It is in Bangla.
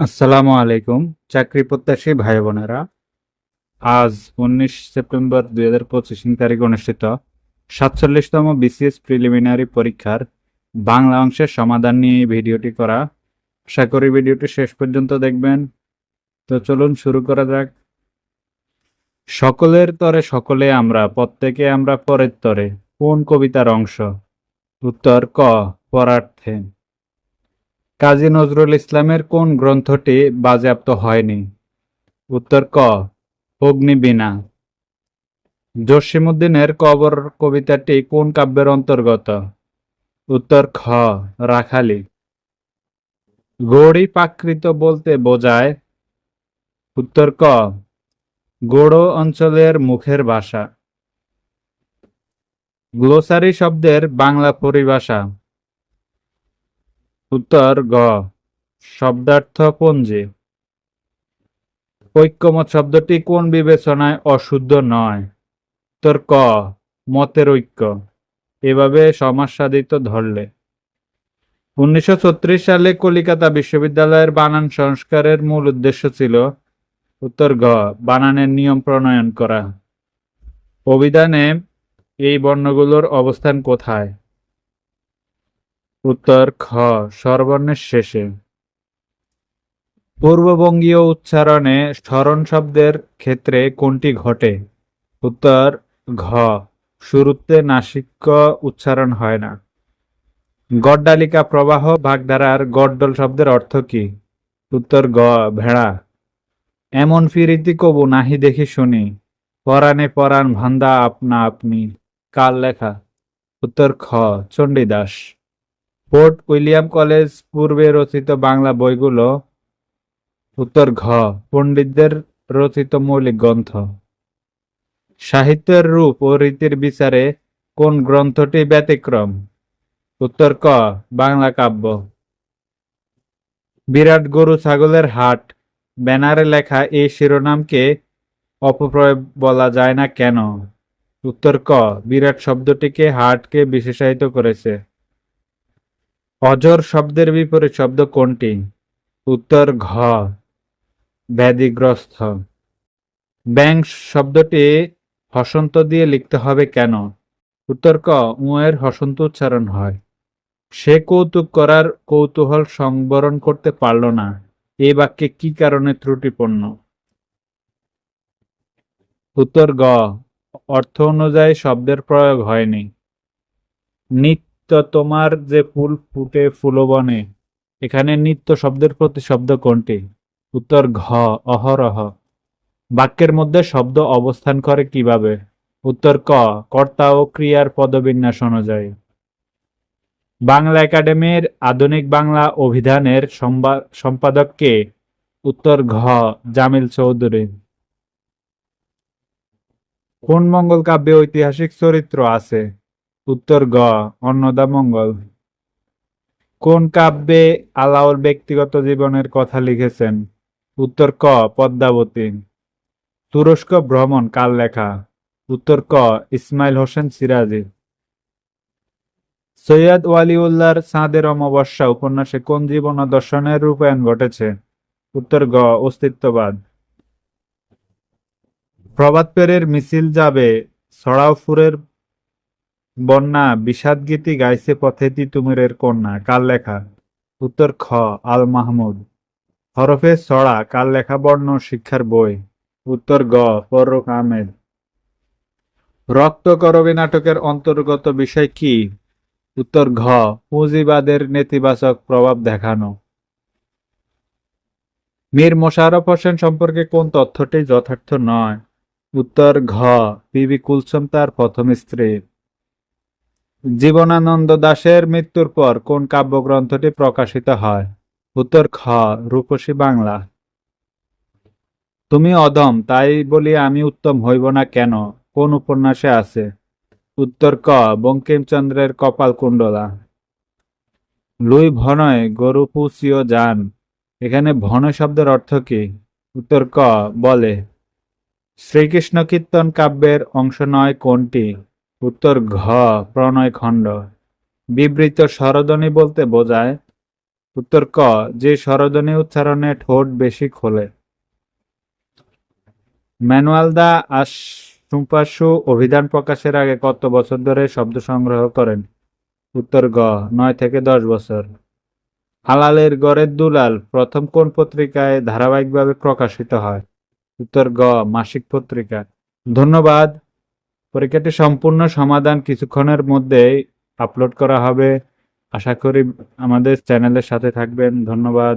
আসসালামু আলাইকুম, চাকরি প্রত্যাশী ভাই বোনেরা। আজ উনিশ সেপ্টেম্বর দুই হাজার পঁচিশ তারিখ অনুষ্ঠিত সাতচল্লিশতম বিসিএস প্রিলিমিনারি পরীক্ষার বাংলা অংশের সমাধান নিয়ে এই ভিডিওটি করা। আশা করি ভিডিওটি শেষ পর্যন্ত দেখবেন। তো চলুন শুরু করা যাক। সকলের তরে সকলে আমরা, প্রত্যেকে আমরা পরের তরে। কোন কবিতার অংশ? উত্তর ক, পরার্থে। কাজী নজরুল ইসলামের কোন গ্রন্থটি বাজেয়াপ্ত হয়নি? উত্তর ক অগ্নিবীণা জসিমুদ্দিনের কবর কবিতাটি কোন কাব্যের অন্তর্গত? উত্তর খ, রাখালি। গৌড়ী প্রাকৃত বলতে বোঝায়, উত্তর ক, গোড়ো অঞ্চলের মুখের ভাষা। গ্লোসারি শব্দের বাংলা পরিভাষা। উত্তর গ। শব্দার্থ পঞ্জি ঐক্যমত শব্দটি কোন বিবেচনায় অশুদ্ধ নয়? উত্তর ক, মতের ঐক্য। এভাবে সমাজ ধরলে। উনিশশো ছত্রিশ সালে কলিকাতা বিশ্ববিদ্যালয়ের বানান সংস্কারের মূল উদ্দেশ্য ছিল, উত্তর গ, বানানের নিয়ম প্রণয়ন করা। অভিধানে এই বর্ণগুলোর অবস্থান কোথায়? উত্তর খ স্বরবর্ণের শেষে। পূর্ববঙ্গীয় উচ্চারণে স্মরণ শব্দের ক্ষেত্রে কোনটি ঘটে? উত্তর ঘ শুরুতে নাসিক্য উচ্চারণ হয় না। গড্ডালিকা প্রবাহ বাগধারার গড্ডল শব্দের অর্থ কি? উত্তর গ, ভেড়া। এমন ফিরিতি কবু নাহি দেখি শুনি। পরাণে পরাণ ভান্দা আপনা আপনি। কাল লেখা। উত্তর খ, চণ্ডীদাস। ফোর্ট উইলিয়াম কলেজ পূর্বে রচিত বাংলা বইগুলো উত্তর ঘ, পণ্ডিতদের রচিত মৌলিক গ্রন্থ। সাহিত্যের রূপ ও রীতির বিচারে কোন গ্রন্থটি ব্যতিক্রম? উত্তর ক, বাংলা কাব্য। বিরাট গরু ছাগলের হাট, ব্যানারে লেখা এই শিরোনামকে অপপ্রয়োগ বলা যায় না কেন? উত্তর ক, বিরাট শব্দটিকে হাটকে বিশেষায়িত করেছে। অজর শব্দের বিপরীত শব্দ কোনটি? উত্তর ঘ, ব্যাধিগ্রস্ত। ব্যাং শব্দটি হসন্ত দিয়ে লিখতে হবে কেন? উত্তর ক, উয়ের হসন্ত উচ্চারণ হয়। সে কৌতুক করার কৌতূহল সংবরণ করতে পারল না। এ বাক্যে কি কারণে ত্রুটিপূর্ণ? উত্তর গ, অর্থ অনুযায়ী শব্দের প্রয়োগ হয়নি। নিত্য তোমার যে ফুল ফুটে ফুলবনে, এখানে নিত্য শব্দের প্রতি শব্দ কোনটি? উত্তর ঘ, অহরহ। বাক্যের মধ্যে শব্দ অবস্থান করে কীভাবে? উত্তর ক, কর্তা ও ক্রিয়ার পদবিন্যাস অনুযায়ী। বাংলা একাডেমির আধুনিক বাংলা অভিধানের সম্পাদক কে? উত্তর ঘ, জামিল চৌধুরী। কোন মঙ্গল কাব্যে ঐতিহাসিক চরিত্র আছে? উত্তর গ অন্নদামঙ্গল কোন কাব্যে আলাওল ব্যক্তিগত জীবনের কথা লিখেছেন? উত্তর ক, পদ্মাবতী। তুরস্ক ভ্রমণ, কার লেখা? উত্তর ক, ইসমাইল হোসেন সিরাজি। সৈয়দ ওয়ালিউল্লাহর চাঁদের অমাবস্যা উপন্যাসে কোন জীবন দর্শনের রূপায়ণ ঘটেছে? উত্তর গ, অস্তিত্ববাদ। প্রভাতপেরের মিছিল যাবে ছড়াওফুরের বন্যা, বিষাদগীতি গাইছে পথে তিতুমিরের কন্যা কার লেখা। উত্তর খ, আল মাহমুদ। হরফে ছড়া কার লেখা বর্ণ, শিক্ষার বই। উত্তর গ, ফররুখ আহমেদ। রক্ত করবী নাটকের অন্তর্গত বিষয় কি? উত্তর ঘ পুঁজিবাদের নেতিবাচক প্রভাব দেখানো। মীর মোশাররফ হোসেন সম্পর্কে কোন তথ্যটি যথার্থ নয়? উত্তর ঘ, বিবি কুলসুম তার প্রথম স্ত্রী। জীবনানন্দ দাশের মৃত্যুর পর কোন কাব্যগ্রন্থটি প্রকাশিত হয়? উত্তর খ, রূপসী বাংলা। তুমি অদম তাই বলি আমি উত্তম হইব না কেন? কোন উপন্যাসে আছে? উত্তর ক, বঙ্কিমচন্দ্রের কপাল কুণ্ডলা লুই ভনয়, গরু পুষিও যান। এখানে ভনয় শব্দের অর্থ কি? উত্তর ক, বলে শ্রীকৃষ্ণ কীর্তন কাব্যের অংশ নয় কোনটি? উত্তর ঘ, প্রণয় খণ্ড। বিবৃত স্বরধ্বনি বলতে বোঝায়, উত্তর ক, যে স্বরধ্বনি উচ্চারণে ঠোঁট বেশি খোলে। ম্যানুয়াল দা আশুপাশু অভিধান প্রকাশের আগে কত বছর ধরে শব্দ সংগ্রহ করেন? উত্তর গ নয় থেকে দশ বছর। আলালের গড়ের দুলাল প্রথম কোন পত্রিকায় ধারাবাহিকভাবে প্রকাশিত হয়? উত্তর গ মাসিক পত্রিকা। ধন্যবাদ। পরীক্ষাটি সম্পূর্ণ সমাধান কিছুক্ষণের মধ্যেই আপলোড করা হবে। আশা করি আমাদের চ্যানেলের সাথে থাকবেন। ধন্যবাদ।